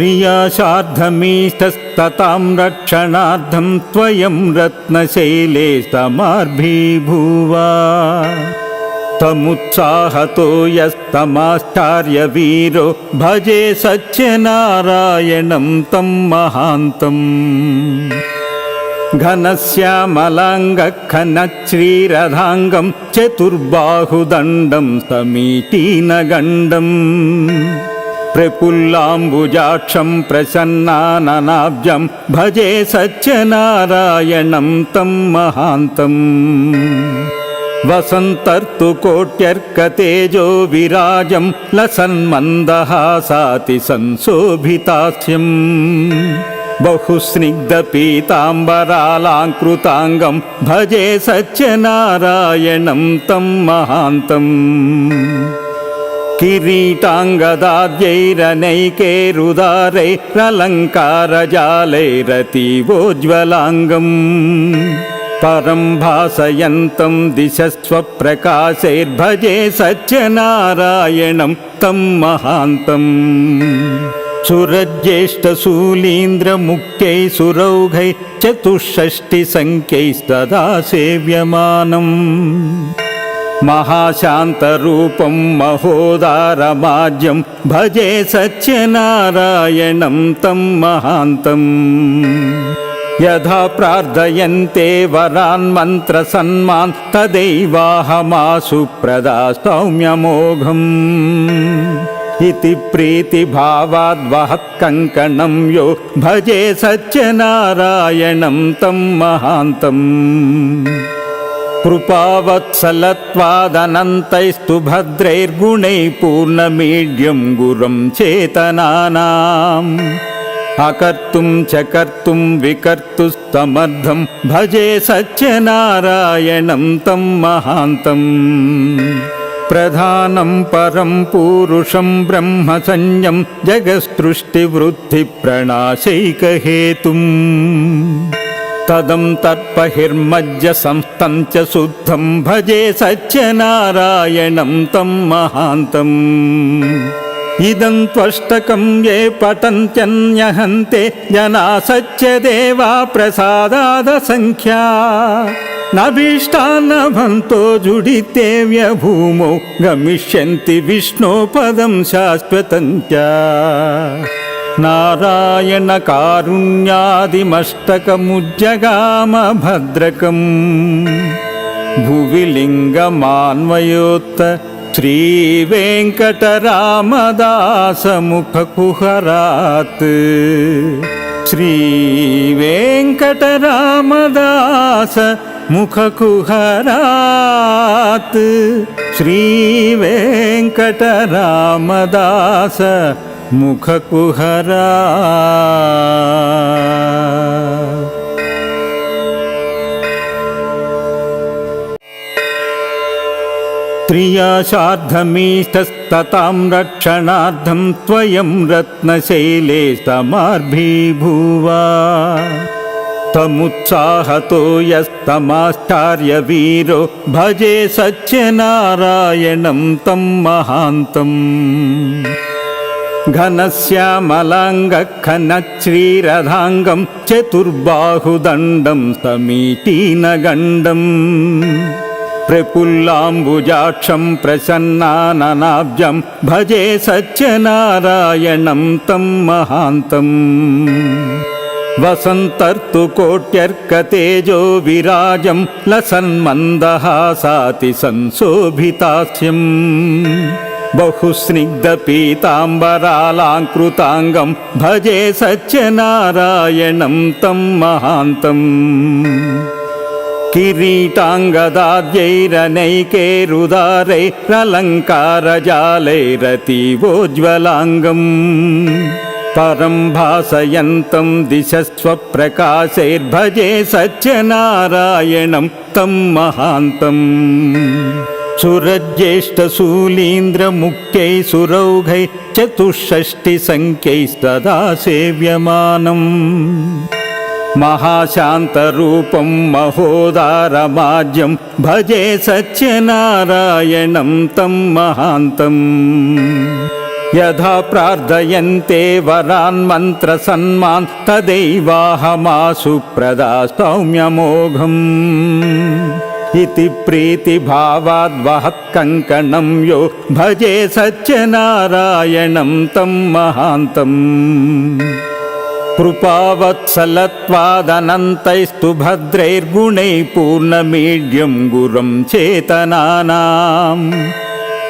श्रियाशार्धमीष्टस्ततां रक्षणार्थं त्वयं रत्नशैले समार्भीभूवा तमुत्साहतो यस्तमाश्चार्यवीरो भजे सत्यनारायणं तं महान्तम् घनश्यामलाङ्गखनश्रीरथाङ्गं चतुर्बाहुदण्डं समीचीनगण्डम् प्रफुल्लाम्बुजाक्षं प्रसन्नाननाब्जं भजे सत्यनारायणं तं महान्तम् वसन्तर्तु कोट्यर्कतेजो विराजं लसन्मन्दहासाति संशोभितास्यम् बहुस्निग्धपीताम्बरालाङ्कृताङ्गं भजे सत्यनारायणं तं महान्तम् किरीटाङ्गदाद्यैरनैकैरुदारैरलङ्कारजालैरतीवोज्ज्वलाङ्गम् परं भासयन्तं दिशस्वप्रकाशैर्भजे सत्यनारायणं तं महान्तम् सुरज्येष्ठशूलीन्द्रमुख्यै सुरौघै चतुष्षष्टिसङ्ख्यैस्तदा सेव्यमानम् महाशान्तरूपं महोदारमाज्यं भजे सत्यनारायणं तं महान्तम् यथा प्रार्थयन्ते वरान् मन्त्रसन्मान् तदैवाहमासु प्रदा सौम्यमोघम् इति प्रीतिभावाद्वहत्कङ्कणं यो भजे सत्यनारायणं तं महान्तम् कृपावत्सलत्वादनन्तैस्तु भद्रैर्गुणैः पूर्णमीड्यं गुरुं चेतनानाम् अकर्तुं च कर्तुं विकर्तुस्तमर्थं भजे सत्यनारायणं तं महान्तम् प्रधानं परं पूरुषं ब्रह्मसंज्ञं जगत्सृष्टिवृद्धिप्रणाशैकहेतुम् तदं तत्पहिर्मज्ज संस्थं च शुद्धं भजे सत्यनारायणं तं महान्तम् इदं त्वष्टकं ये पठन्त्यन्यहन्ते जना सत्यदेवा प्रसादादसङ्ख्या नभीष्टान्नभन्तो जुडितेव्यभूमौ गमिष्यन्ति विष्णोपदं शाश्वतं च नारायणकारुण्यादिमष्टकमुज्जगाम भद्रकम् भुवि लिङ्गमान्वयोत्त श्रीवेङ्कटरामदासमुखकुहरात् श्रीवेङ्कटरामदास मुखकुहरात् श्रीवेङ्कटरामदास मुखकुहरा। त्रियाशार्धमीष्टस्ततां रक्षणार्थं त्वयं रत्नशैले समार्भीभूवा। तमुत्साहतो यस्तमाश्चार्यवीरो भजे सत्यनारायणं तं महान्तम् घनश्यामलाङ्गखनश्रीरथाङ्गं चतुर्बाहुदण्डं समीचीनगण्डम् प्रफुल्लाम्बुजाक्षं प्रसन्नाननाब्जं भजे सत्यनारायणं तं महान्तम् वसन्तर्तु कोट्यर्कतेजो विराजं लसन्मन्दहासाति संशोभितास्यम् बहुस्निग्धपीताम्बरालाङ्कृताङ्गं भजे सत्यनारायणं तं महान्तम् किरीटाङ्गदाद्यैरनैकैरुदारैरलङ्कारजालैरतीवोज्ज्वलाङ्गम् परं भासयन्तं दिशस्वप्रकाशैर्भजे सत्यनारायणं तं महान्तम् सुरज्येष्ठशूलीन्द्रमुख्यै सुरौघै चतुष्षष्टिसङ्ख्यैस्तदा सेव्यमानम् महाशान्तरूपं महोदारमाज्यं भजे सत्यनारायणं तं महान्तम् यथा प्रार्थयन्ते वरान् मन्त्रसन्मान् तदैवाहमासु प्रदा सौम्यमोघम् సౌమ్యమోఘం ఇతి ప్రీతి భావాద్వహత్ కంకణం యో భజే సత్యనారాయణం తం మహాంతం కృపావత్సలత్వాదనంతైస్తు భద్రైర్గుణై పూర్ణమీడ్యం గురం చేతనానాం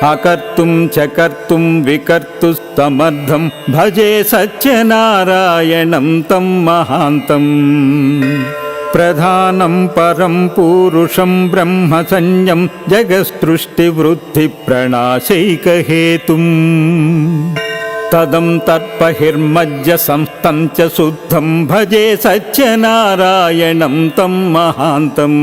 అకర్తుం చ కర్తుం వికర్తుస్తమర్థం భజే సత్యనారాయణం తం మహాంతం ప్రధానం పరం పూరుషం బ్రహ్మ సంజ్ఞం జగస్తృష్టివృద్ధి ప్రణాశైకహేతుం తదం తత్పహిర్మజ్జ సంస్థం చ శుద్ధం భజే సత్యనారాయణం తం మహాంతం.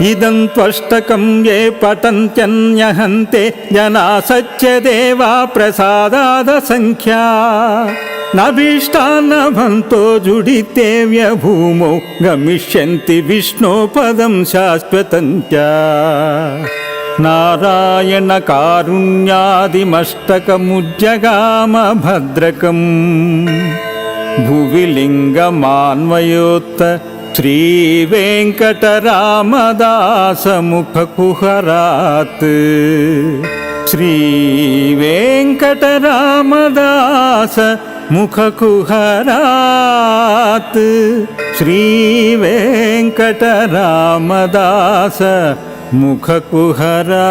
ఇదం త్వష్టకం ఏ పటంత్యన్యహంతే జనా సత్యదేవా ప్రసాదాద సంఖ్యా. నభీష్టాన్నభంతో జుడితేవ్య భూమౌ గమిష్యంతి విష్ణో పదం శాశ్వతం చ నారాయణ కారుణ్యాదిమష్టకముజ్జగామ భద్రకం श्रीवेङ्कटरामदास मुखकुहरात्। श्रीवेङ्कटरामदास मुखकुहरा।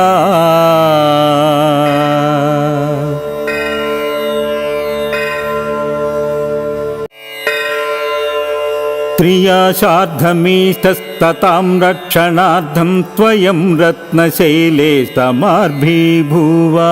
కుహరాత్ శ్రీ వెంకటరామదాస ముఖ కుహరాత్ శ్రీ వెంకటరామదాస ముఖ కుహరా ప్రియాశార్ధమీష్టస్తతాం రక్షణార్థం త్వయం రత్నశైలే సమార్భీభూవా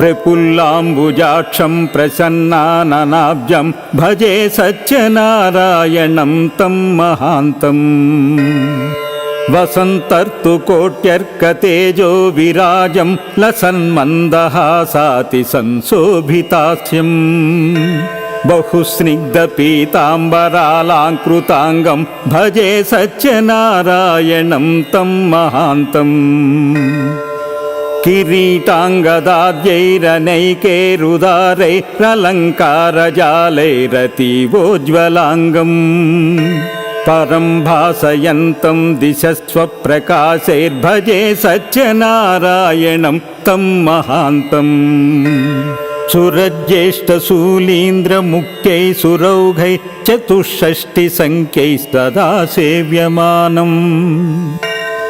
తముత్సాహతో యస్తమాశ్చార్య వీరో భజే సత్యనారాయణం తం మహాంతం ఘనశ్యామలాంగఖనశ్రీరథాంగం చతుర్బాహుదండం సమీచీనగండం ప్రఫుల్లాంబుజాక్షం ప్రసన్నాననాబ్జం భజే సత్యనారాయణం తం మహాంతం వసంతర్తు కోట్యర్కతేజో విరాజం లసన్మందహాసాతి సంశోభితాస్యం బహుస్నిగ్ధపీతాంబరాలాంకృతాంగం భజే సత్యనారాయణం తం మహాంతం కిరీటాంగదాద్యైరనైకేరుదారైరలంకారజాలైరతీవోజ్వలాంగం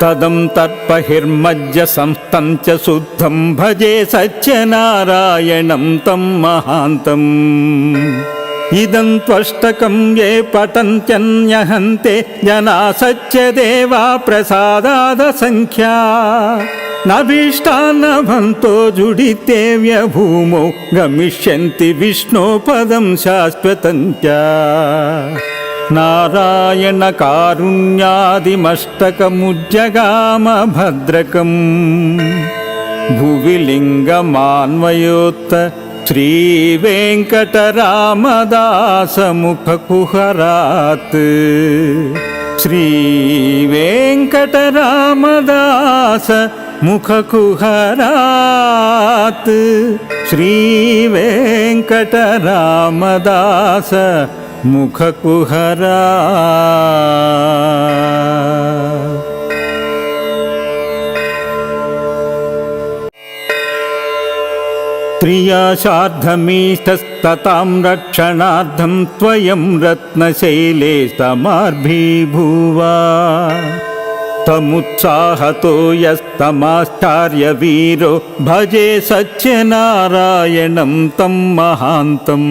చేతనానాం అకర్తుం చ కర్తుం వికర్తుస్తమర్థం భజే సత్యనారాయణం తం మహాంతం ప్రధానం పరం పూరుషం బ్రహ్మ సంజ్ఞం జగస్తృష్టివృద్ధి ప్రణాశైకహేతుం తదం తత్పహిర్మజ్జ సంస్థం చ శుద్ధం భజే సత్యనారాయణం తం మహాంతం ఇదం త్వష్టకం ఏ పఠంత్యన్యహంతే జనా సత్యదేవా ప్రసాదాద సంఖ్యా నభీష్టాన్నభంతో జుడితేవ్య భూమౌ గమిష్యంతి విష్ణో పదం శాశ్వతం చ నారాయణ కారుణ్యాదిమష్టకముజ్జగామ భద్రకం భువి లింగమాన్వయోత్త శ్రీ వెంకటరామదాసముఖ కుహరాత్ శ్రీ వెంకటరామదాస ముఖకుహరాత్ శ్రీవేంకటరామదాస ముఖకుహరా त्रियाशार्धमीष्टस्ततां रक्षणार्थं त्वयं रत्नशैले समार्भीभूवा तमुत्साहतो यस्तमाश्चार्यवीरो भजे सत्यनारायणं तं महान्तम्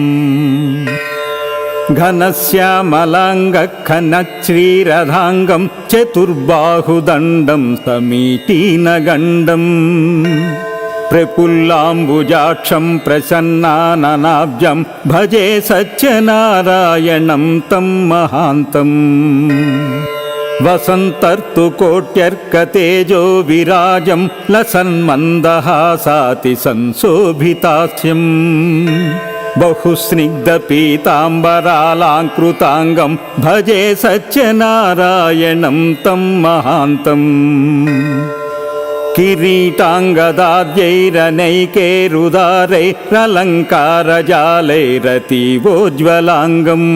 घनश्यामलाङ्गखनश्रीरथाङ्गं चतुर्बाहुदण्डं समीचीनगण्डम् प्रफुल्लाम्बुजाक्षं प्रसन्नाननाब्जं भजे सत्यनारायणं तं महान्तम् वसन्तर्तु कोट्यर्कतेजो विराजं लसन्मन्दहासाति संशोभितास्यम् बहुस्निग्धपीताम्बरालाङ्कृताङ्गं भजे सत्यनारायणं तं महान्तम् किरीटाङ्गदाद्यैरनैकैरुदारैरलङ्कारजालैरतीवोज्ज्वलाङ्गम्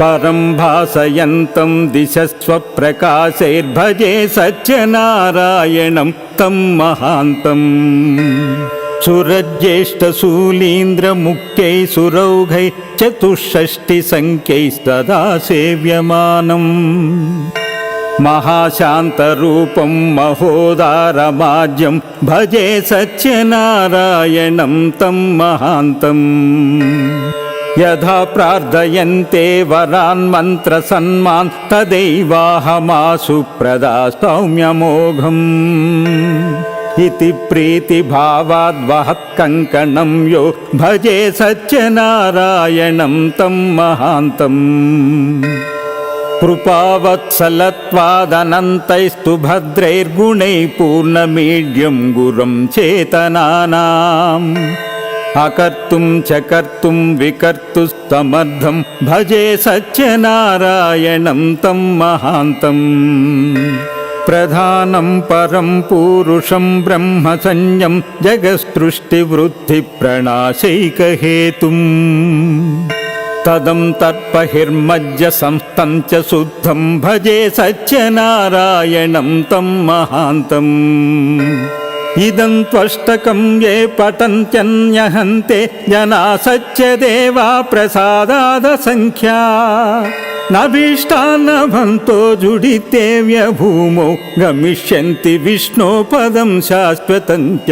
परं भासयन्तं दिशस्वप्रकाशैर्भजे सत्यनारायणं तं महान्तम् सुरज्येष्ठशूलीन्द्रमुख्यै सुरौघै चतुष्षष्टिसङ्ख्यैस्तदा सेव्यमानम् महाशान्तरूपं महोदारमाज्यं भजे सत्यनारायणं तं महान्तम् यथा प्रार्थयन्ते वरान् मन्त्रसन्मान् तदैवाहमासु प्रदा सौम्यमोघम् इति प्रीतिभावाद्वहत्कङ्कणं यो भजे सत्यनारायणं तं महान्तम् कृपावत्सलत्वादनन्तैस्तु भद्रैर्गुणैः पूर्णमीड्यं गुरुं चेतनानाम् अकर्तुं च कर्तुं विकर्तुस्तमर्थं भजे सत्यनारायणं तं महान्तम् प्रधानं परं पूरुषं ब्रह्मसंज्ञं जगत्सृष्टिवृद्धिप्रणाशैकहेतुम् तदं तत्पहिर्मज्ज संस्थं च शुद्धं भजे सत्यनारायणं तं महान्तम् इदं त्वष्टकं ये पठन्त्यन्यहन्ते जना सत्यदेवा प्रसादादसङ्ख्या नभीष्टान्नभन्तो जुडिते व्यभूमौ गमिष्यन्ति विष्णोपदं शाश्वतं च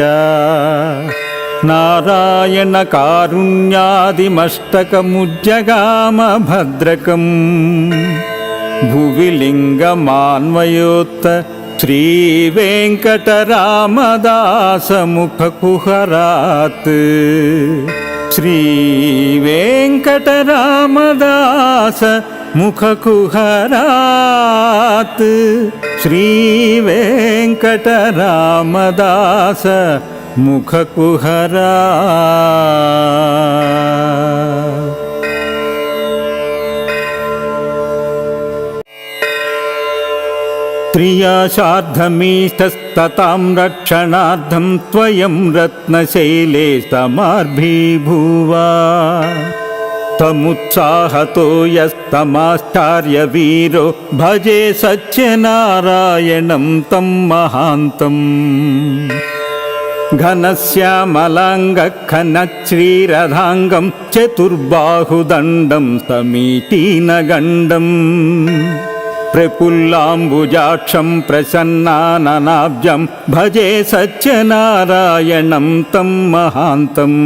नारायणकारुण्यादिमष्टकमुज्जगाम भद्रकम् भुवि लिङ्गमान्वयोत्त श्रीवेङ्कटरामदासमुखकुहरात् श्रीवेङ्कटरामदास मुखकुहरात् श्रीवेङ्कटरामदास मुखकुहरा त्रियाशार्धमीष्टस्ततां रक्षणार्थं त्वयं रत्नशैले समार्भीभूवा तमुत्साहतो यस्तमाश्चार्यवीरो भजे सत्यनारायणं तं महान्तम् घनश्यामलाङ्गखनश्रीरथाङ्गं चतुर्बाहुदण्डं समीचीनगण्डम् प्रफुल्लाम्बुजाक्षं प्रसन्नाननाब्जं भजे सत्यनारायणं तं महान्तम्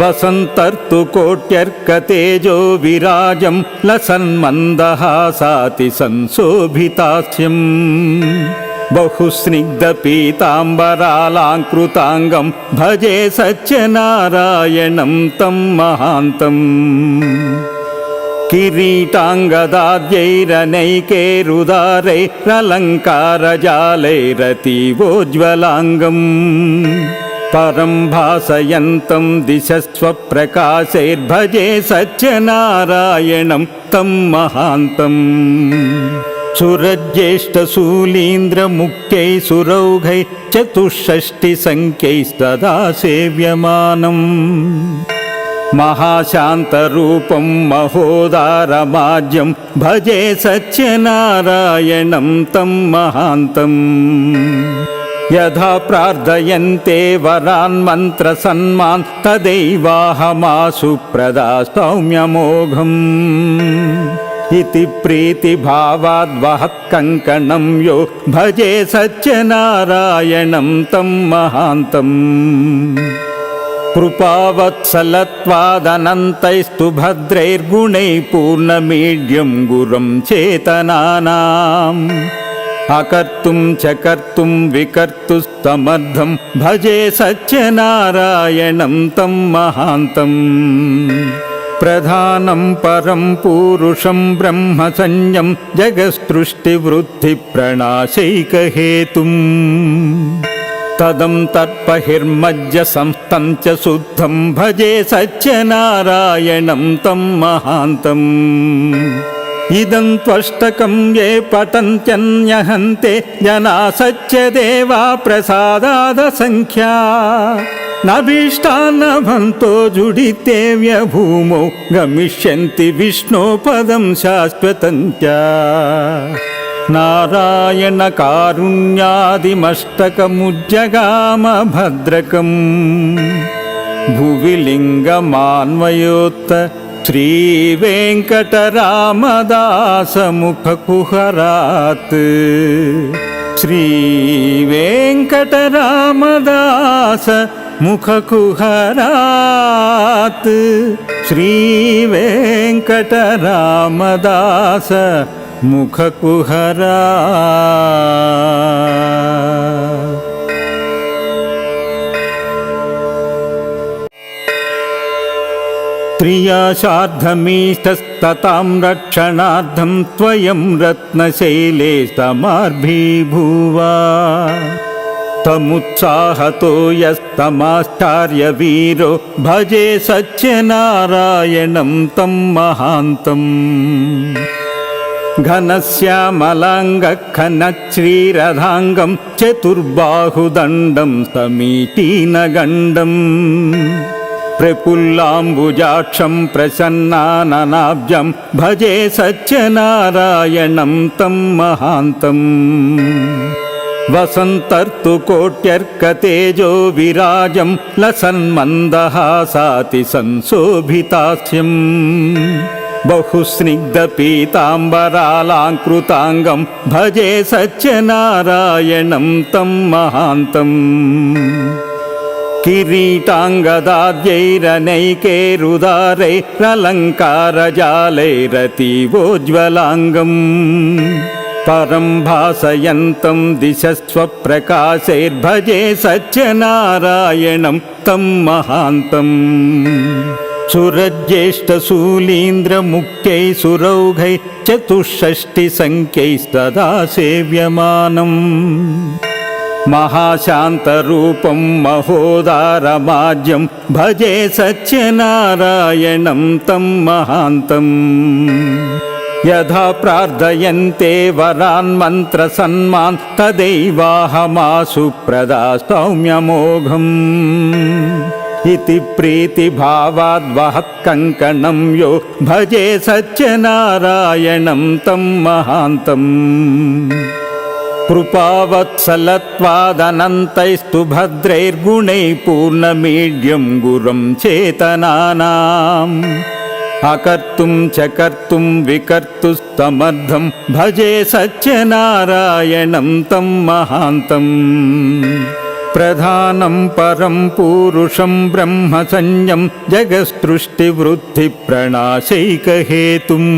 वसन्तर्तु कोट्यर्कतेजो विराजं लसन्मन्दहासाति संशोभितास्यम् बहुस्निग्धपीताम्बरालाङ्कृताङ्गं भजे सत्यनारायणं तं महान्तम् किरीटाङ्गदाद्यैरनैकैरुदारैरलङ्कारजालैरतीवोज्ज्वलाङ्गम् परं भासयन्तं दिशस्वप्रकाशैर्भजे सत्यनारायणं तं महान्तम् सुरज्येष्ठशूलीन्द्रमुख्यै सुरौघै चतुष्षष्टिसङ्ख्यैस्तदा सेव्यमानम् महाशान्तरूपं महोदारमाज्यं भजे सत्यनारायणं तं महान्तम् యథా ప్రార్థయంతే వరాన్ మంత్ర సన్మాన్ తదైవాహమాసు ప్రదా సౌమ్యమోఘం ఇది ప్రీతిభావాద్వహకంకణం యో భజే సత్యనారాయణం తం మహాంతం. కృపావత్సలత్వాదనంతైస్తు భద్రైర్గుణై పూర్ణమీడ్యం గురం చేతనానాం. अकर्तुं च कर्तुं विकर्तुस्तमर्थं भजे सत्यनारायणं तं महान्तम् प्रधानं परं पूरुषं ब्रह्मसंज्ञं जगस्तृष्टिवृद्धिप्रणाशैकहेतुम् तदं तत्पहिर्मज्ज संस्थं च शुद्धं भजे सत्यनारायणं तं महान्तम् ఇదం త్వష్టకం ఏ పతంత్యన్యహంతే జనా సత్యదేవా ప్రసాదాద సంఖ్యా నభీష్టాన్నభంతో జుడితేవ్య భూమౌ గమిష్యంతి విష్ణో పదం శాశ్వతం నారాయణ కారుణ్యాదిమష్టకముజ్జగామ భద్రకం భువిలింగమాన్వయోత్త श्रीवेङ्कटरामदासमुखकुहरात्। श्रीवेङ्कटरामदास मुखकुहरात् श्रीवेङ्कटरामदास मुखकुहरा त्रियाशार्धमीष्टस्ततां रक्षणार्थं त्वयं रत्नशैले समार्भीभूवा तमुत्साहतो यस्तमाश्चार्यवीरो भजे सत्यनारायणं तं महान्तम् घनश्यामलाङ्गखनश्रीरथाङ्गं चतुर्बाहुदण्डं समीचीनगण्डम् प्रफुल्लाम्बुजाक्षं प्रसन्नाननाब्जं भजे सत्यनारायणं तं महान्तम् वसन्तर्तु कोट्यर्कतेजो विराजं लसन्मन्दहासाति संशोभितास्यम् बहुस्निग्धपीताम्बरालाङ्कृताङ्गं भजे सत्यनारायणं तं महान्तम् किरीटाङ्गदाद्यैरनैकैरुदारैरलङ्कारजालैरतीवोज्ज्वलाङ्गम् परं भासयन्तं दिशस्वप्रकाशैर्भजे सत्यनारायणं तं महान्तम् सुरज्येष्ठशूलीन्द्रमुख्यै सुरौघै चतुष्षष्टिसङ्ख्यैस्तदा सेव्यमानम् महाशान्तरूपं महोदारमाज्यं भजे सत्यनारायणं तं महान्तम् यथा प्रार्थयन्ते वरान् मन्त्रसन्मान् तदैवाहमासु प्रदा सौम्यमोघम् इति प्रीतिभावाद्वहः कङ्कणं यो भजे सत्यनारायणं तं महान्तम् कृपावत्सलत्वादनन्तैस्तु भद्रैर्गुणैः पूर्णमीड्यं गुरुं चेतनानाम् अकर्तुं च कर्तुं विकर्तुस्तमर्थं भजे सत्यनारायणं तं महान्तम् प्रधानं परं पूरुषं ब्रह्मसंज्ञं जगस्तृष्टिवृद्धिप्रणाशैकहेतुम्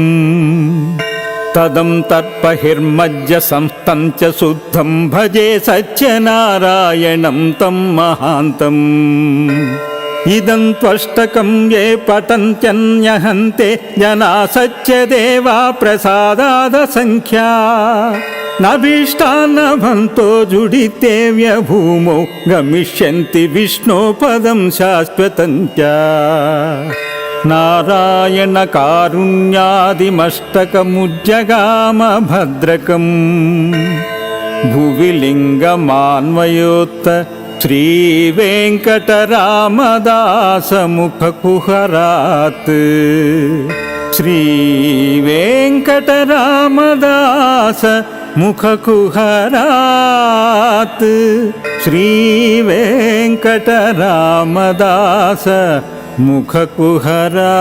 తదం తత్పహిర్మజ్జసంస్తం చ శుద్ధం భజే సత్యనారాయణం తం మహాంతం ఇదం త్వష్టకం ఏ పతంత్యన్యహంతే జనా సత్యదేవా ప్రసాదాద సంఖ్యా నభీష్టాన్నభంతో జుడితేవ్య భూమౌ గమిష్యంతి విష్ణో పదం శాశ్వతం नारायणकारुण्यादिमस्तकमुज्जगामभद्रकम् भुवि लिङ्गमान्वयोत्त श्रीवेङ्कटरामदासमुखकुहरात् श्रीवेङ्कटरामदास मुखकुहरात् श्रीवेङ्कटरामदास శ్రీవేంకటరామదాస ముఖకుహరా